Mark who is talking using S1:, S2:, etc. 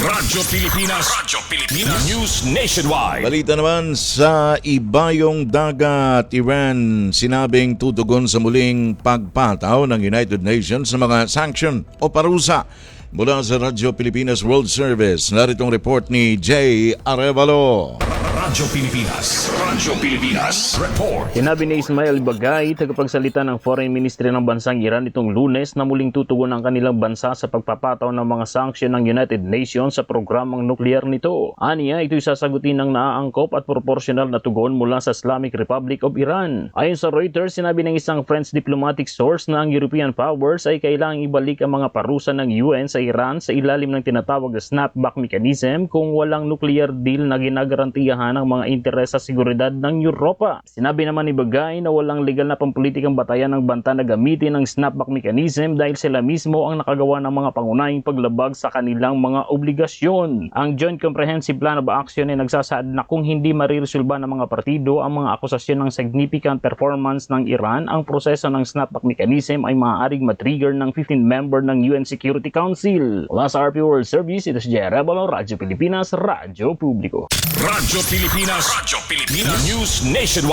S1: Radyo Pilipinas. Radyo Pilipinas. News Nationwide.
S2: Balita naman sa Ibayong Dagat, Iran, sinabing tutugon sa muling pagpataw ng United Nations sa mga sanction o parusa. Mula sa Radyo Pilipinas World Service, naritong report ni Jay Arevalo.
S1: Radyo Pilipinas. Radyo Pilipinas. Report.
S3: Sinabi ni Ismail Bagay, tagapagsalita ng Foreign Ministry ng bansang Iran itong lunes na muling tutugon ang kanilang bansa sa pagpapataw ng mga sanksyon ng United Nations sa programang nuklear nito. Aniya, ito'y sasagutin ng naaangkop at proporsyonal na tugon mula sa Islamic Republic of Iran. Ayon sa Reuters, sinabi ng isang French diplomatic source na ang European powers ay kailangang ibalik ang mga parusa ng UN sa Iran sa ilalim ng tinatawag na snapback mechanism kung walang nuclear deal na ginagarantiyahan ng mga interes sa seguridad ng Europa. Sinabi naman ni Bagay na walang legal na pampulitikang batayan ng banta na gamitin ang snapback mechanism dahil sila mismo ang nakagawa ng mga pangunahing paglabag sa kanilang mga obligasyon. Ang Joint Comprehensive Plan of Action ay nagsasaad na kung hindi mariresolba ng mga partido ang mga akusasyon ng significant performance ng Iran, ang proseso ng snapback mechanism ay maaaring matrigger ng 15 member ng UN Security Council. Mula sa RP World Service, ito si Jerry Rebalo, Radyo Pilipinas, Radyo Publiko.
S1: Radyo Pilipinas. Radyo Pilipinas. News Nationwide.